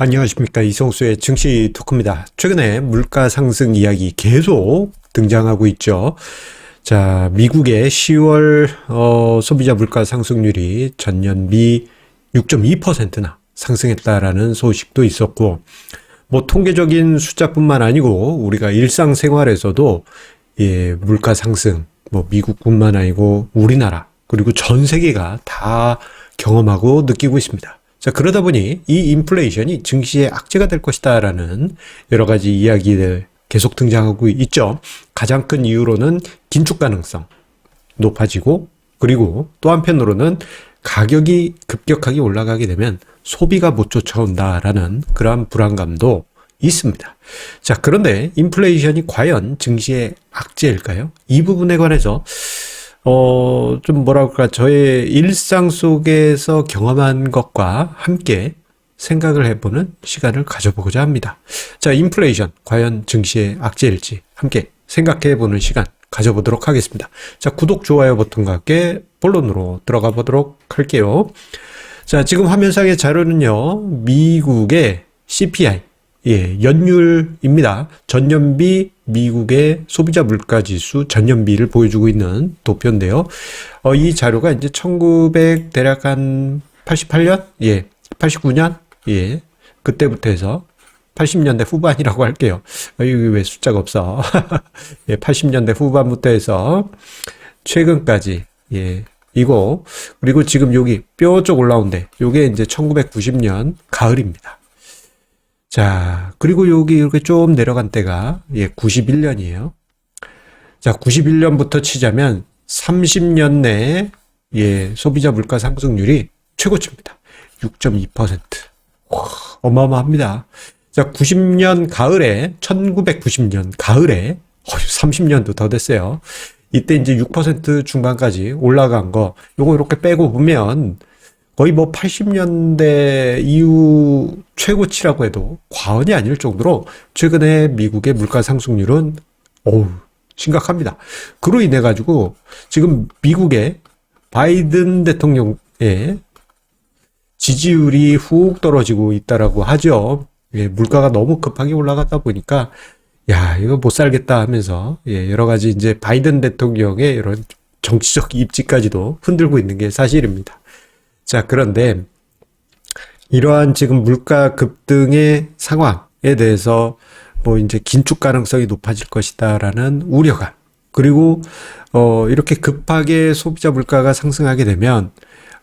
안녕하십니까 이성수의 증시 토크입니다. 최근에 물가 상승 이야기 계속 등장하고 있죠. 자, 미국의 10월 어, 소비자 물가 상승률이 전년비 6.2%나 상승했다라는 소식도 있었고, 뭐 통계적인 숫자뿐만 아니고 우리가 일상생활에서도 예, 물가 상승, 뭐 미국뿐만 아니고 우리나라 그리고 전 세계가 다 경험하고 느끼고 있습니다. 자, 그러다 보니 이 인플레이션이 증시의 악재가 될 것이다라는 여러 가지 이야기들 계속 등장하고 있죠. 가장 큰 이유로는 긴축 가능성 높아지고 그리고 또 한편으로는 가격이 급격하게 올라가게 되면 소비가 못 쫓아온다라는 그러한 불안감도 있습니다. 자, 그런데 인플레이션이 과연 증시의 악재일까요? 이 부분에 관해서 어, 좀 뭐랄까, 저의 일상 속에서 경험한 것과 함께 생각을 해보는 시간을 가져보고자 합니다. 자, 인플레이션, 과연 증시의 악재일지 함께 생각해보는 시간 가져보도록 하겠습니다. 자, 구독, 좋아요 버튼과 함께 본론으로 들어가 보도록 할게요. 자, 지금 화면상의 자료는요, 미국의 CPI, 예, 연율입니다. 전년비 미국의 소비자 물가 지수 전년비를 보여주고 있는 도표인데요. 어, 이 자료가 이제 1900 대략 한 88년? 예. 89년? 예. 그때부터 해서 80년대 후반이라고 할게요. 어, 여기 왜 숫자가 없어? 예, 80년대 후반부터 해서 최근까지 예. 이거 그리고 지금 여기 뼈쪽 올라온데 요게 이제 1990년 가을입니다. 자, 그리고 여기 이렇게 좀 내려간 때가 예, 91년이에요. 자, 91년부터 치자면 30년 내에 예, 소비자 물가 상승률이 최고치입니다. 6.2%. 와, 어마어마합니다. 자, 90년 가을에 1990년 가을에 어, 30년도 더 됐어요. 이때 이제 6% 중반까지 올라간 거 요거 이렇게 빼고 보면 거의 뭐 80년대 이후 최고치라고 해도 과언이 아닐 정도로 최근에 미국의 물가 상승률은 어우 심각합니다. 그로 인해 가지고 지금 미국의 바이든 대통령의 지지율이 훅 떨어지고 있다라고 하죠. 예, 물가가 너무 급하게 올라가다 보니까 야 이거 못 살겠다 하면서 예, 여러 가지 이제 바이든 대통령의 이런 정치적 입지까지도 흔들고 있는 게 사실입니다. 자, 그런데 이러한 지금 물가 급등의 상황에 대해서 뭐 이제 긴축 가능성이 높아질 것이다라는 우려감. 그리고 어 이렇게 급하게 소비자 물가가 상승하게 되면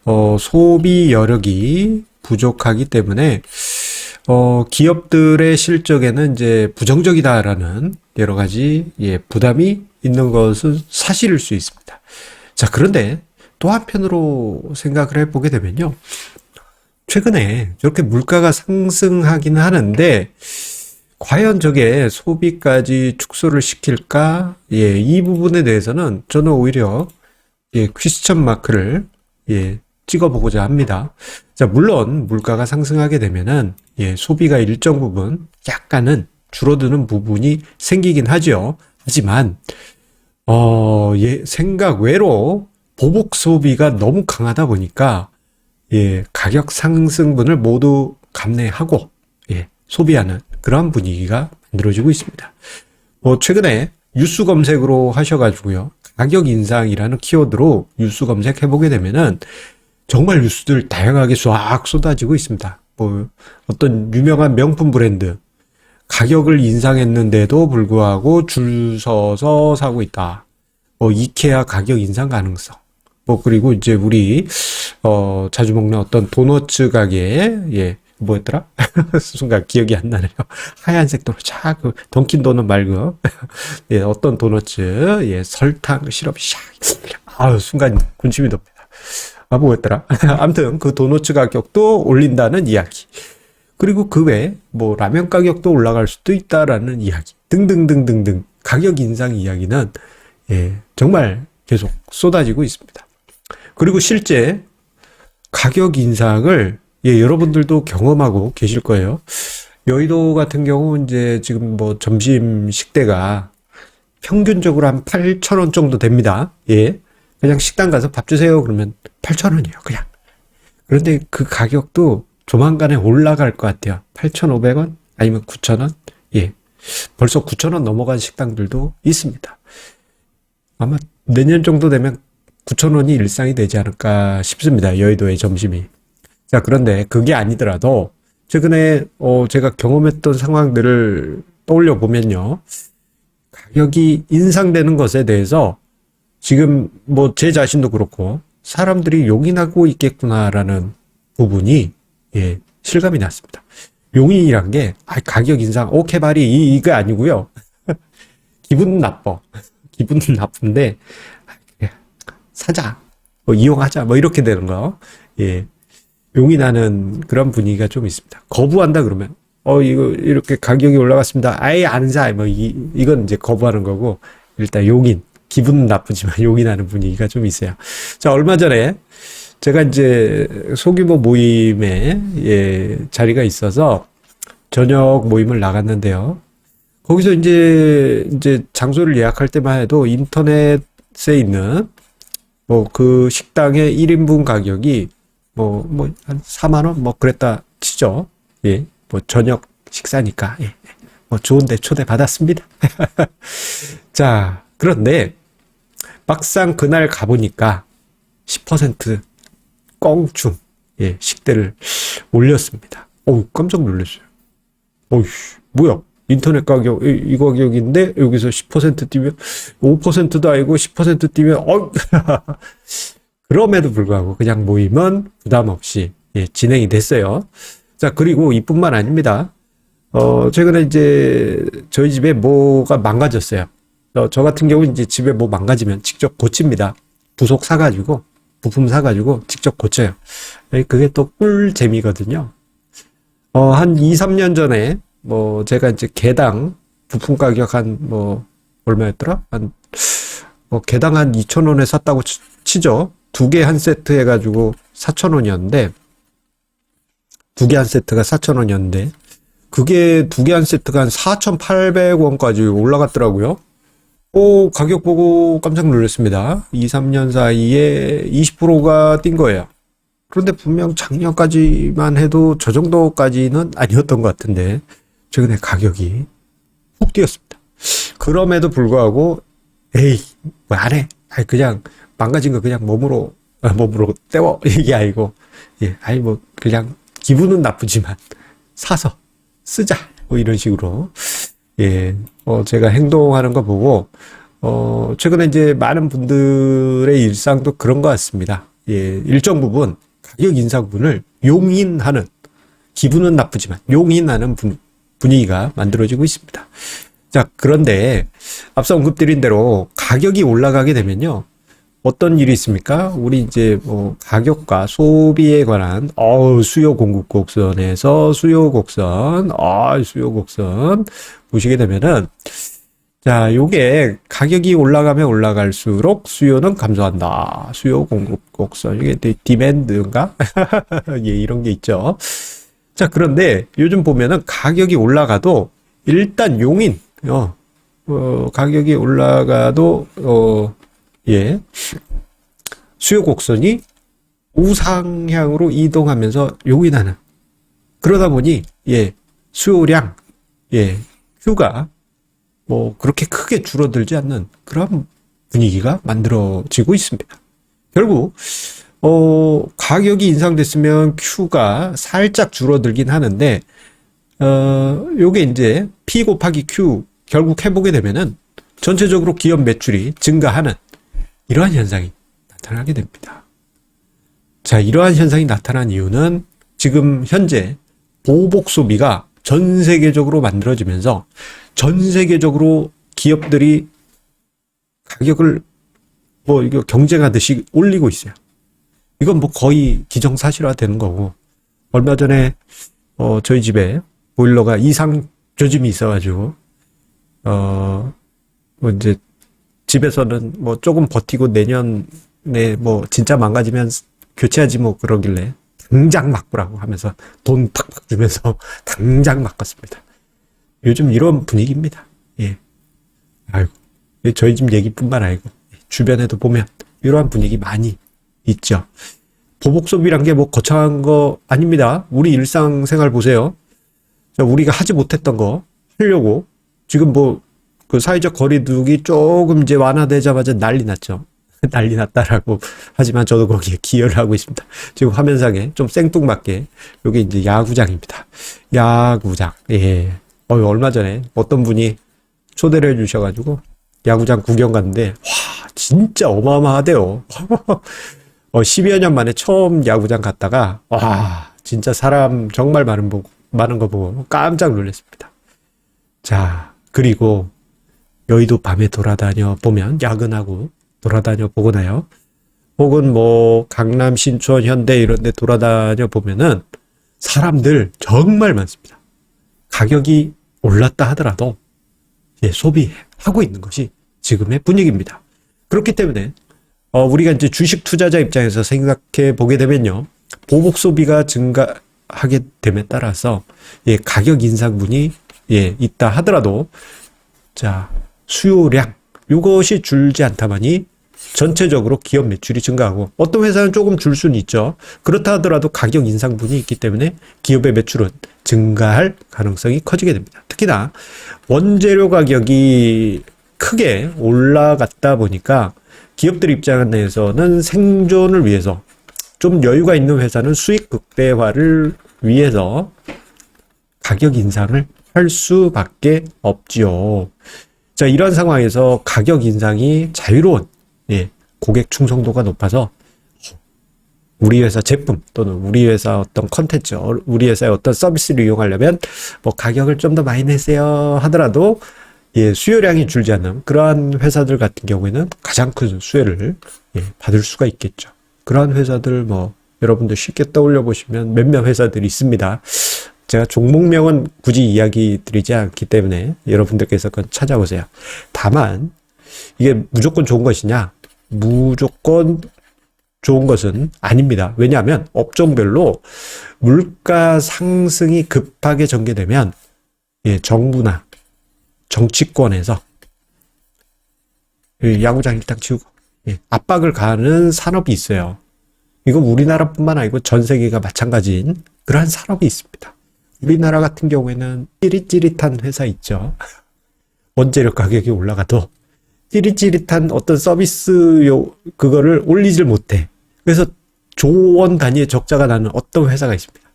어 소비 여력이 부족하기 때문에 어 기업들의 실적에는 이제 부정적이다라는 여러 가지 예 부담이 있는 것은 사실일 수 있습니다. 자, 그런데 또 한편으로 생각을 해보게 되면요. 최근에 저렇게 물가가 상승하긴 하는데, 과연 저게 소비까지 축소를 시킬까? 예, 이 부분에 대해서는 저는 오히려, 예, 퀴스천 마크를, 예, 찍어보고자 합니다. 자, 물론 물가가 상승하게 되면은, 예, 소비가 일정 부분 약간은 줄어드는 부분이 생기긴 하죠. 하지만, 어, 예, 생각 외로 보복 소비가 너무 강하다 보니까 예, 가격 상승분을 모두 감내하고 예, 소비하는 그런 분위기가 만들어지고 있습니다. 뭐 최근에 뉴스 검색으로 하셔가지고요. 가격 인상이라는 키워드로 뉴스 검색해 보게 되면은 정말 뉴스들 다양하게 쫙 쏟아지고 있습니다. 뭐 어떤 유명한 명품 브랜드 가격을 인상했는데도 불구하고 줄 서서 사고 있다. 뭐 이케아 가격 인상 가능성. 뭐 그리고 이제 우리 어 자주 먹는 어떤 도너츠 가게에 예 뭐였더라? 순간 기억이 안 나네요. 하얀색 도넛 차그 던킨 도넛 말고. 예 어떤 도너츠 예 설탕 시럽 샤아 순간 군침이 돕니다. 아 뭐였더라? 아무튼 그 도너츠 가격도 올린다는 이야기. 그리고 그 외에 뭐 라면 가격도 올라갈 수도 있다라는 이야기. 등등등등등. 가격 인상 이야기는 예 정말 계속 쏟아지고 있습니다. 그리고 실제 가격 인상을 예, 여러분들도 경험하고 계실 거예요. 여의도 같은 경우 이제 지금 뭐 점심 식대가 평균적으로 한 8천 원 정도 됩니다. 예. 그냥 식당 가서 밥 주세요. 그러면 8천 원이에요. 그냥. 그런데 그 가격도 조만간에 올라갈 것 같아요. 8,500원? 아니면 9,000원? 예. 벌써 9,000원 넘어간 식당들도 있습니다. 아마 내년 정도 되면 9,000원이 일상이 되지 않을까 싶습니다. 여의도의 점심이. 자, 그런데 그게 아니더라도 최근에 어, 제가 경험했던 상황들을 떠올려 보면요. 가격이 인상되는 것에 대해서 지금 뭐 제 자신도 그렇고 사람들이 용인하고 있겠구나라는 부분이 예, 실감이 났습니다. 용인이란 게 아, 가격 인상 오케이 바리 이, 이거 아니고요. 기분 나빠. 기분 나쁜데 아, 사자. 뭐 이용하자. 뭐 이렇게 되는 거. 예. 용인하는 그런 분위기가 좀 있습니다. 거부한다 그러면 어 이거 이렇게 가격이 올라갔습니다. 아예 안 사. 뭐 이, 이건 이제 거부하는 거고 일단 용인 기분 나쁘지만 용인하는 분위기가 좀 있어요. 자 얼마 전에 제가 이제 소규모 모임에 예, 자리가 있어서 저녁 모임을 나갔는데요. 거기서 이제 이제 장소를 예약할 때만 해도 인터넷에 있는 뭐 그 식당의 1인분 가격이 뭐 뭐 한 4만 원 뭐 그랬다 치죠. 예. 뭐 저녁 식사니까 예. 뭐 좋은데 초대 받았습니다. 자, 그런데 막상 그날 가보니까 10% 껑충 예, 식대를 올렸습니다. 어우, 깜짝 놀랐어요. 어휴, 뭐야? 인터넷 가격 이, 이 가격인데 여기서 10% 뛰면 5%도 아니고 10% 뛰면 어 그럼에도 불구하고 그냥 모임은 부담 없이 예, 진행이 됐어요. 자 그리고 이뿐만 아닙니다. 어 최근에 이제 저희 집에 뭐가 망가졌어요. 어, 저 같은 경우 이제 집에 뭐 망가지면 직접 고칩니다. 부속 사가지고 부품 사가지고 직접 고쳐요. 예, 그게 또 꿀 재미거든요. 어, 한 2, 3년 전에 뭐 제가 이제 개당 부품 가격 한 뭐 얼마였더라? 한 뭐 개당 한 2,000원에 샀다고 치, 치죠. 두 개 한 세트 해 가지고 4,000원이었는데 두 개 한 세트가 4,000원이었는데 그게 두 개 한 세트가 한 4,800원까지 올라갔더라고요. 오, 가격 보고 깜짝 놀랐습니다. 2, 3년 사이에 20%가 뛴 거예요. 그런데 분명 작년까지만 해도 저 정도까지는 아니었던 것 같은데, 최근에 가격이 훅 뛰었습니다. 그럼에도 불구하고, 에이, 뭐 안 해. 아니, 그냥 망가진 거 그냥 몸으로, 아, 몸으로 때워. 이게 아니고, 예, 아니, 뭐, 그냥 기분은 나쁘지만, 사서 쓰자. 뭐 이런 식으로. 예, 어, 제가 행동하는 거 보고, 어, 최근에 이제 많은 분들의 일상도 그런 것 같습니다. 예, 일정 부분 가격 인상분을 용인하는, 기분은 나쁘지만 용인하는 분, 분위기가 만들어지고 있습니다. 자, 그런데 앞서 언급드린 대로 가격이 올라가게 되면요. 어떤 일이 있습니까? 우리 이제 뭐 가격과 소비에 관한 어 수요 공급 곡선에서 수요 곡선, 아 수요 곡선 보시게 되면은 자, 요게 가격이 올라가면 올라갈수록 수요는 감소한다. 수요 공급 곡선 이게 디- 디맨드인가? 예, 이런 게 있죠. 자, 그런데 요즘 보면은 가격이 올라가도 일단 용인 어, 어 가격이 올라가도 어 예. 수요 곡선이 우상향으로 이동하면서 용인하는. 그러다 보니, 예, 수요량, 예, 휴가, 뭐, 그렇게 크게 줄어들지 않는 그런 분위기가 만들어지고 있습니다. 결국, 어, 가격이 인상됐으면 Q가 살짝 줄어들긴 하는데, 어, 요게 이제 P 곱하기 Q 결국 해보게 되면은 전체적으로 기업 매출이 증가하는 이러한 현상이 나타나게 됩니다. 자, 이러한 현상이 나타난 이유는 지금 현재 보복 소비가 전 세계적으로 만들어지면서 전 세계적으로 기업들이 가격을 뭐 이거 경쟁하듯이 올리고 있어요. 이건 뭐 거의 기정사실화 되는 거고 얼마 전에 어 저희 집에 보일러가 이상 조짐이 있어가지고 어 뭐 이제 집에서는 뭐 조금 버티고 내년에 뭐 진짜 망가지면 교체하지 뭐 그러길래 당장 바꾸라고 하면서 돈 팍팍 주면서 당장 바꿨습니다. 요즘 이런 분위기입니다. 예. 아이고. 저희 집 얘기뿐만 아니고 주변에도 보면 이러한 분위기 많이 있죠. 보복 소비란 게 뭐 거창한 거 아닙니다. 우리 일상생활 보세요. 자, 우리가 하지 못했던 거 하려고 지금 뭐 그 사회적 거리두기 조금 이제 완화되자마자 난리 났죠. 난리 났다라고 하지만 저도 거기에 기여를 하고 있습니다. 지금 화면상에 좀 생뚱맞게 여기 이제 야구장입니다. 야구장. 예. 어, 얼마 전에 어떤 분이 초대를 해 주셔 가지고 야구장 구경 갔는데 와 진짜 어마어마하대요. 어, 10여 년 만에 처음 야구장 갔다가 와 진짜 사람 정말 많은 보고 많은 거 보고 깜짝 놀랐습니다. 자 그리고 여의도 밤에 돌아다녀 보면 야근하고 돌아다녀 보거나요. 혹은 뭐 강남 신촌 현대 이런 데 돌아다녀 보면은 사람들 정말 많습니다. 가격이 올랐다 하더라도 예, 소비하고 있는 것이 지금의 분위기입니다. 그렇기 때문에 어, 우리가 이제 주식 투자자 입장에서 생각해 보게 되면요. 보복 소비가 증가하게 됨에 따라서 예, 가격 인상분이 예, 있다 하더라도 자, 수요량 이것이 줄지 않다만이 전체적으로 기업 매출이 증가하고 어떤 회사는 조금 줄 수는 있죠. 그렇다 하더라도 가격 인상분이 있기 때문에 기업의 매출은 증가할 가능성이 커지게 됩니다. 특히나 원재료 가격이 크게 올라갔다 보니까 기업들 입장에서는 생존을 위해서 좀 여유가 있는 회사는 수익 극대화를 위해서 가격 인상을 할 수밖에 없지요. 자, 이런 상황에서 가격 인상이 자유로운 예, 고객 충성도가 높아서 우리 회사 제품 또는 우리 회사 어떤 컨텐츠, 어, 우리 회사의 어떤 서비스를 이용하려면 뭐 가격을 좀 더 많이 내세요 하더라도 예, 수요량이 줄지 않는 그러한 회사들 같은 경우에는 가장 큰 수혜를 예, 받을 수가 있겠죠. 그러한 회사들 뭐 여러분들 쉽게 떠올려 보시면 몇몇 회사들이 있습니다. 제가 종목명은 굳이 이야기 드리지 않기 때문에 여러분들께서 그건 찾아보세요. 다만 이게 무조건 좋은 것이냐? 무조건 좋은 것은 아닙니다. 왜냐하면 업종별로 물가 상승이 급하게 전개되면 예, 정부나 정치권에서 예, 야구장 일단 치우고 예, 압박을 가는 산업이 있어요. 이거 우리나라뿐만 아니고 전 세계가 마찬가지인 그러한 산업이 있습니다. 우리나라 같은 경우에는 찌릿찌릿한 회사 있죠. 원재료 가격이 올라가도 찌릿찌릿한 어떤 서비스 요 그거를 올리질 못해. 그래서 조원 단위의 적자가 나는 어떤 회사가 있습니다.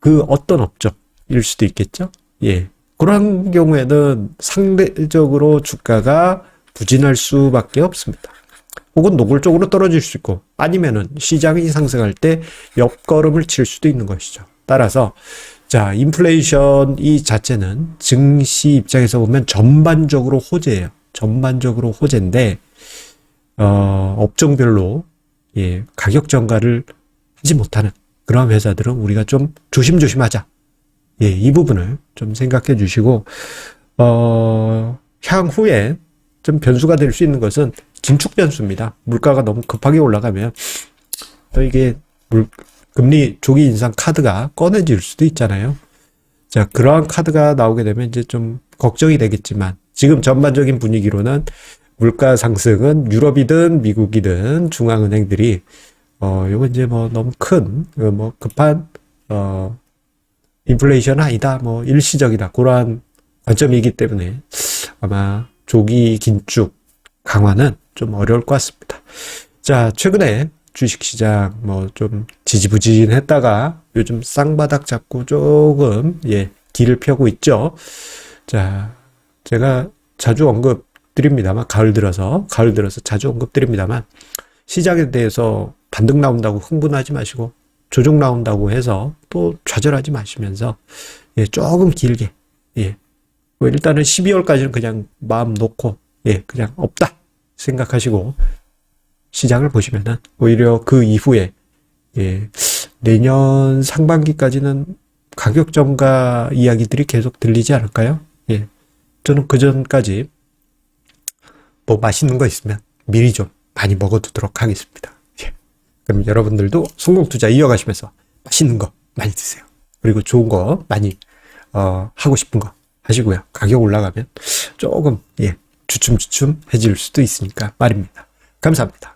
그 어떤 업종일 수도 있겠죠. 예. 그런 경우에는 상대적으로 주가가 부진할 수밖에 없습니다. 혹은 노골적으로 떨어질 수 있고 아니면은 시장이 상승할 때 옆걸음을 칠 수도 있는 것이죠. 따라서 자, 인플레이션 이 자체는 증시 입장에서 보면 전반적으로 호재예요. 전반적으로 호재인데 어, 업종별로 예, 가격 전가를 하지 못하는 그런 회사들은 우리가 좀 조심조심하자. 예, 이 부분을 좀 생각해 주시고 어, 향후에 좀 변수가 될 수 있는 것은 긴축 변수입니다. 물가가 너무 급하게 올라가면 또 이게 물, 금리 조기 인상 카드가 꺼내질 수도 있잖아요. 자, 그러한 카드가 나오게 되면 이제 좀 걱정이 되겠지만 지금 전반적인 분위기로는 물가 상승은 유럽이든 미국이든 중앙은행들이 어, 요거 이제 뭐 너무 큰, 어, 뭐 급한, 어, 인플레이션 아니다, 뭐 일시적이다. 그러한 관점이기 때문에 아마 조기 긴축 강화는 좀 어려울 것 같습니다. 자, 최근에 주식시장 뭐 좀 지지부진했다가 요즘 쌍바닥 잡고 조금 예 길을 펴고 있죠. 자 제가 자주 언급 드립니다만 가을 들어서 가을 들어서 자주 언급 드립니다만 시장에 대해서 반등 나온다고 흥분하지 마시고 조정 나온다고 해서 또 좌절하지 마시면서 예 조금 길게 예 뭐 일단은 12월까지는 그냥 마음 놓고 예 그냥 없다 생각하시고 시장을 보시면은 오히려 그 이후에 예, 내년 상반기까지는 가격 정가 이야기들이 계속 들리지 않을까요? 예. 저는 그 전까지 뭐 맛있는 거 있으면 미리 좀 많이 먹어두도록 하겠습니다. 예. 그럼 여러분들도 성공 투자 이어가시면서 맛있는 거 많이 드세요. 그리고 좋은 거 많이 어, 하고 싶은 거 하시고요. 가격 올라가면 조금 예 주춤주춤해질 수도 있으니까 말입니다. 감사합니다.